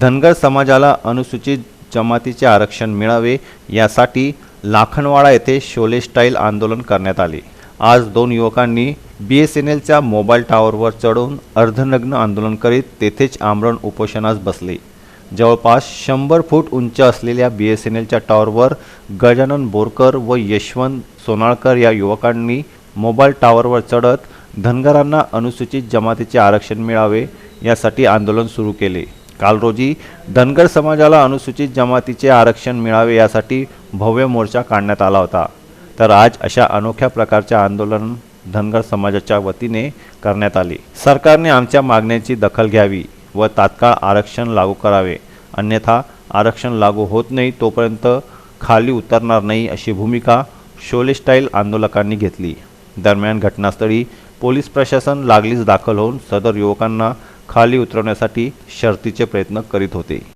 धनगर समाजाला अनुसूचित जमातीचे आरक्षण मिळावे यासाठी लाखनवाडा येथे शोले स्टाईल आंदोलन करण्यात आले. आज दोन युवकांनी बी एस एन एलच्या मोबाईल टॉवरवर चढून अर्धनग्न आंदोलन करीत तेथेच आमरण उपोषणास बसले. जवळपास शंभर फूट उंच असलेल्या बी एस एन एलच्या टॉवरवर गजानन बोरकर व यशवंत सोनाळकर या युवकांनी मोबाईल टॉवरवर चढत धनगरांना अनुसूचित जमातीचे आरक्षण मिळावे यासाठी आंदोलन सुरू केले. काल रोजी धनगर समाजाला अनुसूचित जमातीचे आरक्षण मिळावे यासाठी भव्य मोर्चा काढण्यात आला होता. तर आज अशा अनोख्या प्रकारचे आंदोलन धनगर समाजाच्या वतीने करण्यात आले. सरकारने आमच्या मागण्यांची दखल घ्यावी व तात्काळ आरक्षण लागू करावे. अन्यथा आरक्षण लागू होत नाही तोपर्यंत खाली उतरणार नाही अशी भूमिका शोले स्टाईल आंदोलकांनी घेतली. दरम्यान घटनास्थळी पोलीस प्रशासन लागलीच दाखल होऊन सदर युवकांना खाली उतरवण्यासाठी शर्तीचे प्रयत्न करीत होते.